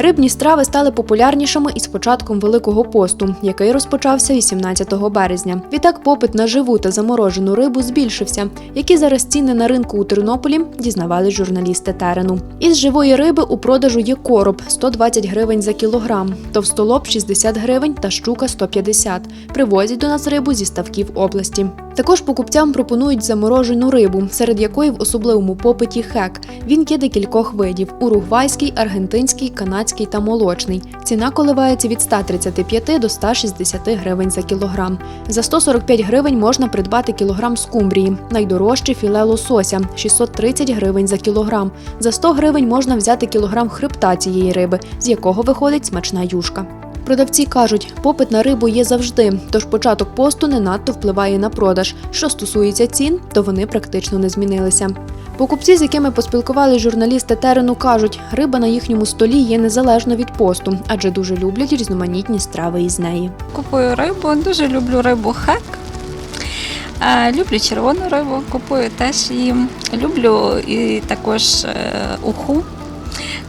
Рибні страви стали популярнішими із початком Великого посту, який розпочався 18 березня. Відтак попит на живу та заморожену рибу збільшився. Які зараз ціни на ринку у Тернополі, дізнавались журналісти терену. Із живої риби у продажу є короб 120 гривень за кілограм, товстолоб 60 гривень та щука 150. Привозять до нас рибу зі ставків області. Також покупцям пропонують заморожену рибу, серед якої в особливому попиті хек. Він є декількох видів: уругвайський, аргентинський, канадський та молочний. Ціна коливається від 135 до 160 гривень за кілограм. За 145 гривень можна придбати кілограм скумбрії. Найдорожче філе лосося 630 гривень за кілограм. За 100 гривень можна взяти кілограм хребта цієї риби, з якого виходить смачна юшка. Продавці кажуть, попит на рибу є завжди, тож початок посту не надто впливає на продаж. Що стосується цін, то вони практично не змінилися. Покупці, з якими поспілкували журналісти терену, кажуть, риба на їхньому столі є незалежно від посту, адже дуже люблять різноманітні страви із неї. Купую рибу, дуже люблю рибу хек. Е, Люблю червону рибу, купую теж їм. Люблю і також е, уху.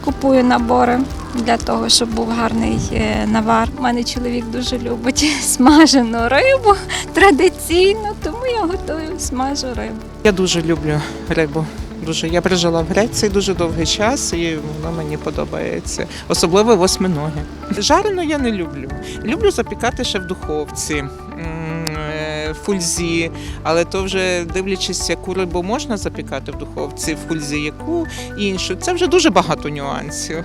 Купую набори для того, щоб був гарний е, навар. У мене чоловік дуже любить смажену рибу традиційно, тому я готую смажу рибу. Я дуже люблю рибу. Дуже я прожила в Греції дуже довгий час, і воно мені подобається. Особливо восьминоги. Жарену я не люблю. Люблю запікати ще в духовці. е, Фульзі, але то вже дивлячись, яку рибу можна запікати в духовці, в фульзі, яку іншу. Це вже дуже багато нюансів.